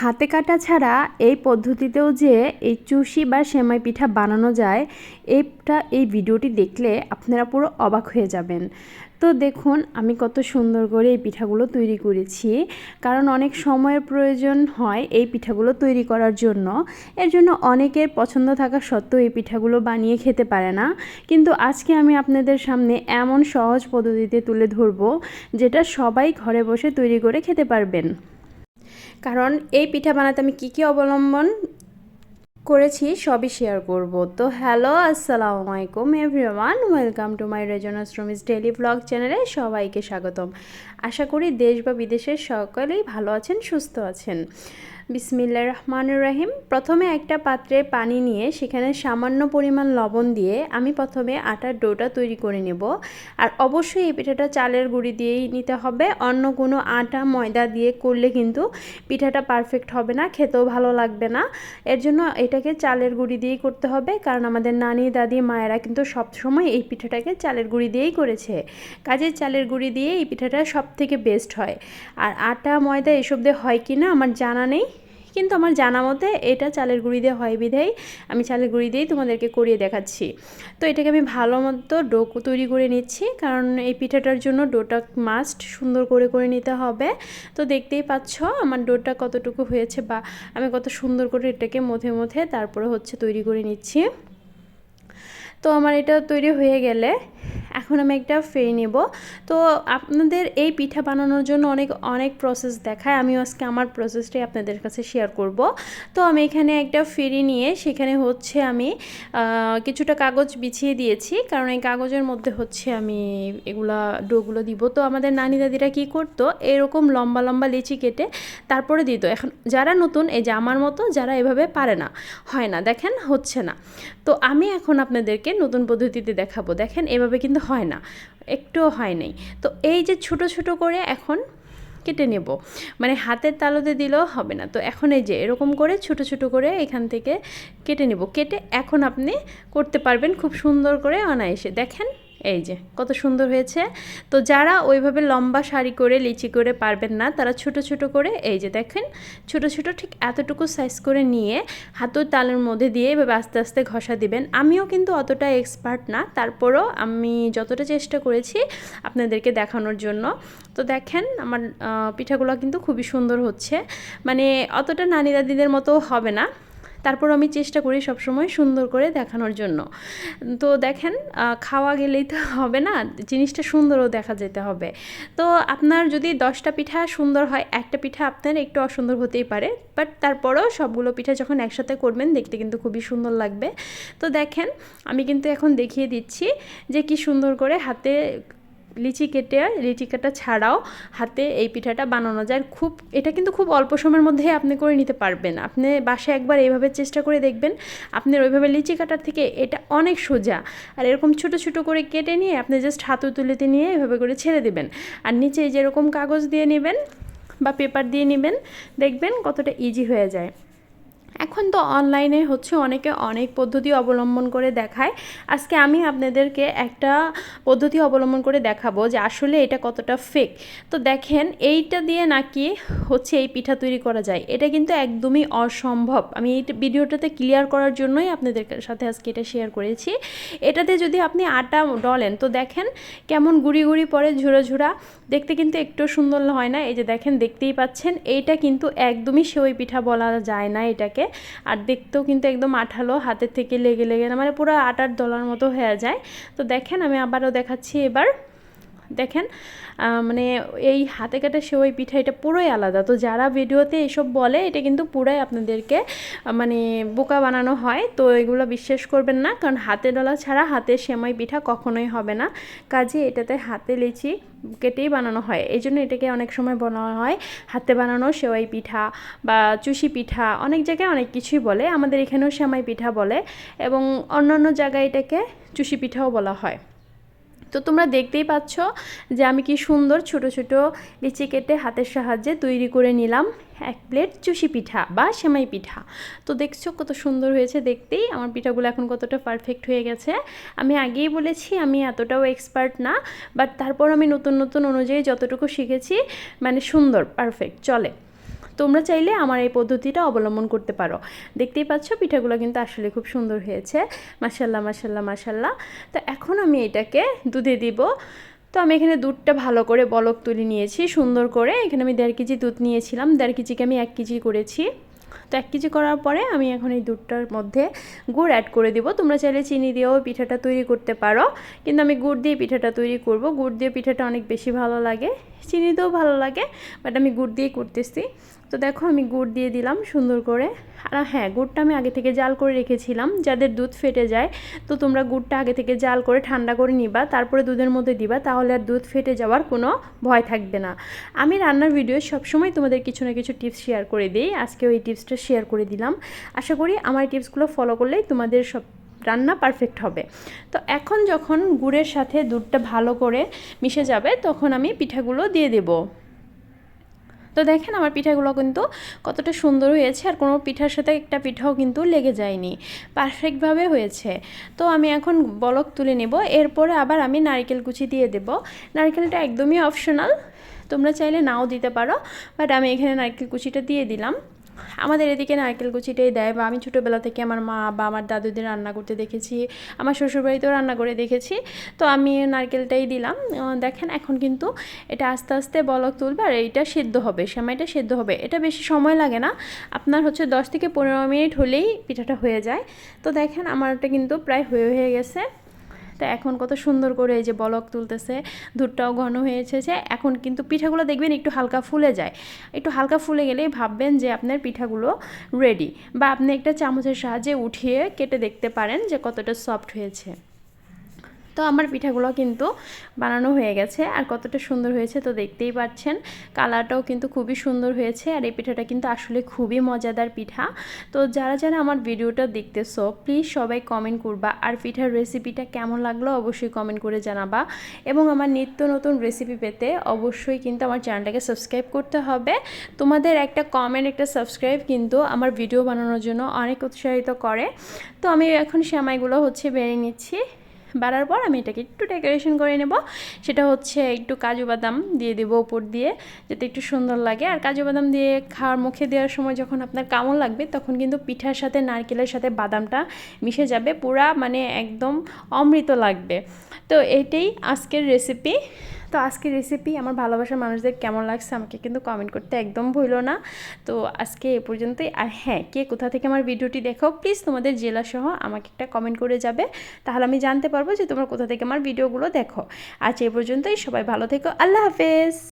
হাতে কাটা ছাড়া এই পদ্ধতিতেও যে এই চুষি বা সেমাই পিঠা বানানো যায় এইটা এই ভিডিওটি দেখলে আপনারা পুরো অবাক হয়ে যাবেন। তো দেখুন, আমি কত সুন্দর করে এই পিঠাগুলো তৈরি করেছি। কারণ অনেক সময়ের প্রয়োজন হয় এই পিঠাগুলো তৈরি করার জন্য। এর জন্য অনেকের পছন্দ থাকা সত্ত্বেও এই পিঠাগুলো বানিয়ে খেতে পারে না। কিন্তু আজকে আমি আপনাদের সামনে এমন সহজ পদ্ধতিতে তুলে ধরবো, যেটা সবাই ঘরে বসে তৈরি করে খেতে পারবেন। কারণ এই পিঠা বানাতে আমি কী কী অবলম্বন করেছি সবই শেয়ার করব। তো হ্যালো আসসালামু আলাইকুম এভরিওয়ান ওয়েলকাম টু মাই রেজনাস রুমিস ডেলি ব্লগ চ্যানেলে সবাইকে স্বাগতম। আশা করি দেশ বা বিদেশের সকলেই ভালো আছেন, সুস্থ আছেন। বিসমিল্লা রহমান রাহিম প্রথমে একটা পাত্রে পানি নিয়ে সেখানে সামান্য পরিমাণ লবণ দিয়ে আমি প্রথমে আটার ডোটা তৈরি করে নেব। আর অবশ্যই এই পিঠাটা চালের গুঁড়ি দিয়েই নিতে হবে। অন্য কোনো আটা, ময়দা দিয়ে করলে কিন্তু পিঠাটা পারফেক্ট হবে না, খেতেও ভালো লাগবে না। এর জন্য এটাকে চালের গুঁড়ি দিয়েই করতে হবে। কারণ আমাদের নানি, দাদি, মায়েরা কিন্তু সবসময় এই পিঠাটাকে চালের গুঁড়ি দিয়েই করেছে। কাজে চালের গুঁড়ি দিয়ে এই পিঠাটা সব থেকে বেস্ট হয়। আর আটা, ময়দা এসব দিয়ে হয় কি না আমার জানা নেই। কিন্তু আমার জানা মতে এটা চালের গুঁড়ি দিয়ে হয় বিধাই আমি চালের গুঁড়ি দিয়েই তোমাদেরকে করিয়ে দেখাচ্ছি। তো এটাকে আমি ভালো মতো ডো তৈরি করে নিচ্ছি, কারণ এই পিঠাটার জন্য ডোটা মাস্ট সুন্দর করে করে নিতে হবে। তো দেখতেই পাচ্ছ আমার ডোটা কতটুকু হয়েছে বা আমি কত সুন্দর করে এটাকে মধ্যে মধ্যে তারপরে হচ্ছে তৈরি করে নিচ্ছি। তো আমার এটা তৈরি হয়ে গেলে এখন আমি একটা ফেরি নেব। তো আপনাদের এই পিঠা বানানোর জন্য অনেক অনেক প্রসেস দেখায়। আমিও আজকে আমার প্রসেসটাই আপনাদের কাছে শেয়ার করব। তো আমি এখানে একটা ফেরি নিয়ে, সেখানে হচ্ছে আমি কিছুটা কাগজ বিছিয়ে দিয়েছি। কারণ এই কাগজের মধ্যে হচ্ছে আমি এগুলা ডোগুলো দিব। তো আমাদের নানি দাদিরা কী করতো, এরকম লম্বা লম্বা লিচি কেটে তারপরে দিত। এখন যারা নতুন, এই যে আমার মতো, যারা এভাবে পারে না, হয় না, দেখেন, হচ্ছে না। তো আমি এখন আপনাদেরকে নতুন পদ্ধতিতে দেখাবো। দেখেন, এভাবে কিন্তু হয় না, একটুও হয় নাই। তো এই যে ছোট ছোট করে এখন কেটে নেব। মানে হাতের তালুতে দিলেও হবে না। তো এখন এই যে এরকম করে ছোট ছোট করে এখান থেকে কেটে নেব। কেটে এখন আপনি করতে পারবেন খুব সুন্দর করে অনায়াসে। দেখেন এই যে, কত সুন্দর হয়েছে। তো যারা ওইভাবে লম্বা শাড়ি করে, লিচি করে পারবেন না, তারা ছোট ছোট করে, এই যে দেখেন, ছোট ছোট ঠিক এতটুকু সাইজ করে নিয়ে হাতুর তালের মধ্যে দিয়ে এভাবে আস্তে আস্তে ঘষা দিবেন। আমিও কিন্তু অতটা এক্সপার্ট না, তারপরও আমি যতটা চেষ্টা করেছি আপনাদেরকে দেখানোর জন্য। তো দেখেন, আমার পিঠাগুলো কিন্তু খুবই সুন্দর হচ্ছে। মানে অতটা নানি দাদিদের মতো হবে না। তারপর আমি চেষ্টা করি সবসময় সুন্দর করে দেখানোর জন্য। তো দেখেন খাওয়া গেলেই তো হবে না, জিনিসটা সুন্দরও দেখা যেতে হবে। তো আপনার যদি দশটা পিঠা সুন্দর হয়, একটা পিঠা আপনার একটু অসুন্দর হতেই পারে বাট তারপরেও সবগুলো পিঠা যখন একসাথে করবেন, দেখতে কিন্তু খুবই সুন্দর লাগবে। তো দেখেন, আমি কিন্তু এখন দেখিয়ে দিচ্ছি যে কি সুন্দর করে হাতে লিচি কেটে লিচি কাটা ছাড়াও হাতে এই পিঠাটা বানানো যায়। খুব, এটা কিন্তু খুব অল্প সময়ের মধ্যেই আপনি করে নিতে পারবেন। আপনি বাসায় একবার এইভাবে চেষ্টা করে দেখবেন, আপনার ওইভাবে লিচি কাটার থেকে এটা অনেক সোজা। আর এরকম ছোট ছোট করে কেটে নিয়ে আপনি জাস্ট হাতু তুলেতে নিয়ে এভাবে করে ছেড়ে দেবেন। আর নিচে যেরকম কাগজ দিয়ে নেবেন বা পেপার দিয়ে নেবেন, দেখবেন কতটা ইজি হয়ে যায়। এখন তো অনলাইনে হচ্ছে অনেকে অনেক পদ্ধতি অবলম্বন করে দেখায়। আজকে আমি আপনাদেরকে একটা পদ্ধতি অবলম্বন করে দেখাবো যে আসলে এটা কতটা ফেক তো দেখেন, এইটা দিয়ে নাকি হচ্ছে এই পিঠা তৈরি করা যায়। এটা কিন্তু একদমই অসম্ভব। আমি এই ভিডিওটাতে ক্লিয়ার করার জন্যই আপনাদের সাথে আজকে এটা শেয়ার করেছি। এটাতে যদি আপনি আটা ডলেন, তো দেখেন কেমন গুড়ি গুড়ি পরে ঝুড়া ঝুড়া। দেখতে কিন্তু একটু সুন্দর হয় না? এই যে দেখেন, দেখতেই পাচ্ছেন, এইটা কিন্তু একদমই সেওই পিঠা বলা যায় না এটাকে। আর দেখতেও কিন্তু একদম আঠালো, হাতের থেকে লেগে লেগে মানে পুরো আটার দলার মতো হয়ে যায়। তো দেখেন, আমি আবারও দেখাচ্ছি এবার। দেখেন মানে এই হাতে কাটা সেওই পিঠা এটা পুরোই আলাদা। তো যারা ভিডিওতে এসব বলে, এটা কিন্তু পুরাই আপনাদেরকে মানে বোকা বানানো হয়। তো এগুলো বিশ্বাস করবেন না, কারণ হাতে ডলা ছাড়া হাতে সেমাই পিঠা কখনোই হবে না। কাজে এটাতে হাতে লিচি কেটেই বানানো হয়। এই জন্য এটাকে অনেক সময় বানানো হয়, হাতে বানানো সেওয়াই পিঠা বা চুষি পিঠা। অনেক জায়গায় অনেক কিছুই বলে, আমাদের এখানেও সেমাই পিঠা বলে এবং অন্যান্য জায়গায় এটাকে চুষি পিঠাও বলা হয়। তো তোমরা দেখতেই পাচ্ছ যে আমি কি সুন্দর ছোট ছোট লিচি কেটে হাতের সাহায্যে তৈরি করে নিলাম এক প্লেট চুষি পিঠা বা সেমাই পিঠা। তো দেখছ কত সুন্দর হয়েছে দেখতেই, আমার পিঠাগুলো এখন কতটা পারফেক্ট হয়ে গেছে। আমি আগেই বলেছি আমি এতটাও এক্সপার্ট না বাট তারপর আমি নতুন নতুন অনুযায়ী যতটুকু শিখেছি মানে সুন্দর পারফেক্ট চলে। তোমরা চাইলে আমার এই পদ্ধতিটা অবলম্বন করতে পারো। দেখতেই পাচ্ছ, পিঠাগুলো কিন্তু আসলে খুব সুন্দর হয়েছে। মাসাল্লাহ মাসাল্লাহ মাসাল্লাহ তো এখন আমি এটাকে দুধে দিব। তো আমি এখানে দুধটা ভালো করে বলক তুলে নিয়েছি, সুন্দর করে। এখানে আমি দেড় কেজি দুধ নিয়েছিলাম, দেড় কেজিকে আমি এক কেজি করেছি। তো এক কেজি করার পরে আমি এখন এই দুধটার মধ্যে গুড় অ্যাড করে দিব। তোমরা চাইলে চিনি দিয়েও পিঠাটা তৈরি করতে পারো। কিন্তু আমি গুড় দিয়ে পিঠাটা তৈরি করব। গুড় দিয়ে পিঠাটা অনেক বেশি ভালো লাগে। চিনি দিয়েও ভালো লাগে বাট আমি গুড় দিয়েই করতেছি। তো দেখো আমি গুড় দিয়ে দিলাম সুন্দর করে। আর হ্যাঁ গুড়টা আমি আগে থেকে জাল করে রেখেছিলাম, যাদের দুধ ফেটে যায়, তো তোমরা গুড়টা আগে থেকে জাল করে ঠান্ডা করে নিবা, তারপরে দুধের মধ্যে দিবা, তাহলে আর দুধ ফেটে যাওয়ার কোনো ভয় থাকবে না। আমি রান্নার ভিডিও সবসময় তোমাদের কিছু না কিছু টিপস শেয়ার করে দিই আজকে ওই টিপসটা শেয়ার করে দিলাম। আশা করি আমার টিপসগুলো ফলো করলেই তোমাদের সব রান্না পারফেক্ট হবে। তো এখন যখন গুড়ের সাথে দুধটা ভালো করে মিশে যাবে, তখন আমি পিঠাগুলো দিয়ে দেবো। তো দেখেন আমার পিঠাগুলো কিন্তু কতটা সুন্দর হয়েছে, আর কোনো পিঠার সাথে একটা পিঠাও কিন্তু লেগে যায়নি। পারফেক্টভাবে হয়েছে। তো আমি এখন বলক তুলে নেব। এরপরে আবার আমি নারকেল কুচি দিয়ে দেব। নারকেলটা একদমই অপশনাল তোমরা চাইলে নাও দিতে পারো বাট আমি এখানে নারকেল কুচিটা দিয়ে দিলাম। আমাদের এদিকে নারকেল কুচিটাই দেয় বা আমি ছোটোবেলা থেকে আমার মা বা আমার দাদুদের রান্না করতে দেখেছি, আমার শ্বশুরবাড়িতেও রান্না করে দেখেছি। তো আমি নারকেলটাই দিলাম। দেখেন এখন কিন্তু এটা আস্তে আস্তে বলক তুলবে আর এইটা সেদ্ধ হবে, সেমাইটা সেদ্ধ হবে। এটা বেশি সময় লাগে না, আপনার হচ্ছে দশ থেকে পনেরো মিনিট হলেই পিঠাটা হয়ে যায়। তো দেখেন আমারটা কিন্তু প্রায় হয়ে হয়ে গেছে। তো এখন কত সুন্দর করে এই যে বলক তুলতেছে, দুধটাও ঘন হয়েছে এখন কিন্তু পিঠাগুলো দেখবেন একটু হালকা ফুলে যায়। একটু হালকা ফুলে গেলেই ভাববেন যে আপনার পিঠাগুলো রেডি বা আপনি একটা চামচের সাহায্যে উঠিয়ে কেটে দেখতে পারেন যে কতটা সফট হয়েছে। তো আমার পিঠাগুলো কিন্তু বানানো হয়ে গেছে আর কতটা সুন্দর হয়েছে তো দেখতেই পাচ্ছেন। কালারটাও কিন্তু খুবই সুন্দর হয়েছে আর এই পিঠাটা কিন্তু আসলে খুবই মজাদার পিঠা। তো যারা যারা আমার ভিডিওটা দেখতেছো প্লিজ সবাই কমেন্ট করবা আর পিঠার রেসিপিটা কেমন লাগল অবশ্যই কমেন্ট করে জানাবা। এবং আমার নিত্য নতুন রেসিপি পেতে অবশ্যই কিন্তু আমার চ্যানেলটাকে সাবস্ক্রাইব করতে হবে। তোমাদের একটা কমেন্ট একটা সাবস্ক্রাইব কিন্তু আমার ভিডিও বানানোর জন্য অনেক উৎসাহিত করে। তো আমি এখন শ্যামাইগুলো হচ্ছে বেড়ে নিচ্ছি। বাড়ার পর আমি এটাকে একটু ডেকোরেশন করে নেব। সেটা হচ্ছে একটু কাজু বাদাম দিয়ে দেব উপর দিয়ে, যাতে একটু সুন্দর লাগে। আর কাজু বাদাম দিয়ে খাওয়ার মুখে দেওয়ার সময় যখন আপনার কামড় লাগবে, তখন কিন্তু পিঠার সাথে, নারকেলের সাথে বাদামটা মিশে যাবে। পুরা মানে একদম অমৃত লাগবে। তো এটাই আজকের রেসিপি তো আজকে রেসিপি আমার ভালোবাসার মানুষদের কেমন লাগছে আমাকে কিন্তু কমেন্ট করতে একদম ভুল না। তো আজকে এ পর্যন্তই। আর হ্যাঁ কে কোথা থেকে আমার ভিডিওটি দেখো প্লিজ তোমাদের জেলা সহ আমাকে একটা কমেন্ট করে যাবে। তাহলে আমি জানতে পারব যে তোমরা কোথা থেকে আমার ভিডিওগুলো দেখো। আজ এ পর্যন্তই, সবাই ভালো থেকো, আল্লাহ হাফেজ।